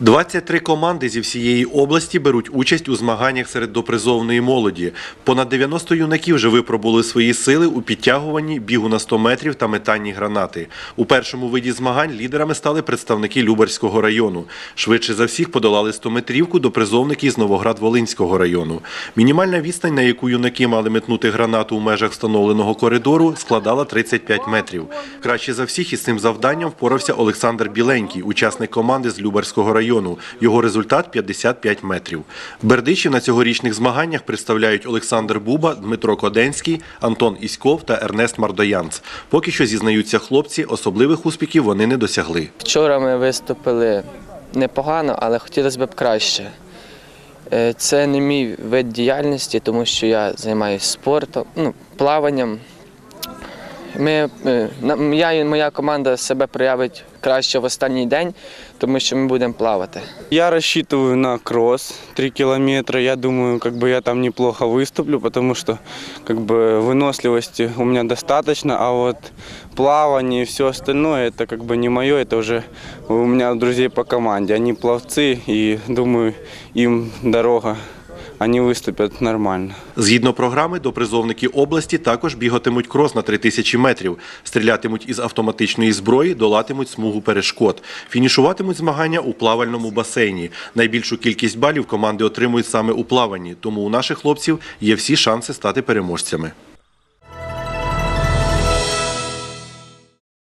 23 команди зі всієї області беруть участь у змаганнях серед допризовної молоді. Понад 90 юнаків вже випробували свої сили у підтягуванні, бігу на 100 метрів та метанні гранати. У першому виді змагань лідерами стали представники Любарського району. Швидше за всіх подолали 100-метрівку допризовники з Новоград-Волинського району. Мінімальна відстань, на яку юнаки мали метнути гранату у межах встановленого коридору, складала 35 метрів. Краще за всіх із цим завданням впорався Олександр Біленький, учасник команди з Любарського району. Його результат 55 метрів. Бердичів на цьогорічних змаганнях представляють Олександр Буба, Дмитро Коденський, Антон Іськов та Ернест Мардоянц. Поки що зізнаються хлопці, особливих успіхів вони не досягли. Вчора ми виступили непогано, але хотілося б краще. Е, Це не мій вид діяльності, тому що я займаюся спортом, ну, плаванням. Ми, е, на- я і моя команда себе проявить краще в останній день, тому що ми будемо плавати. Я рассчитываю на кросс 3 километра. Я думаю, как бы я там неплохо выступлю, потому что как бы выносливости у меня достаточно, а вот плавание и все остальное это как бы не мое, это уже у меня друзей по команде. Они пловцы и думаю, им дорога, они виступять нормально. Згідно програми, до призовників області також бігатимуть крос на 3000 метрів, стрілятимуть із автоматичної зброї, долатимуть смугу перешкод. Фінішуватимуть змагання у плавальному басейні. Найбільшу кількість балів команди отримують саме у плаванні, тому у наших хлопців є всі шанси стати переможцями.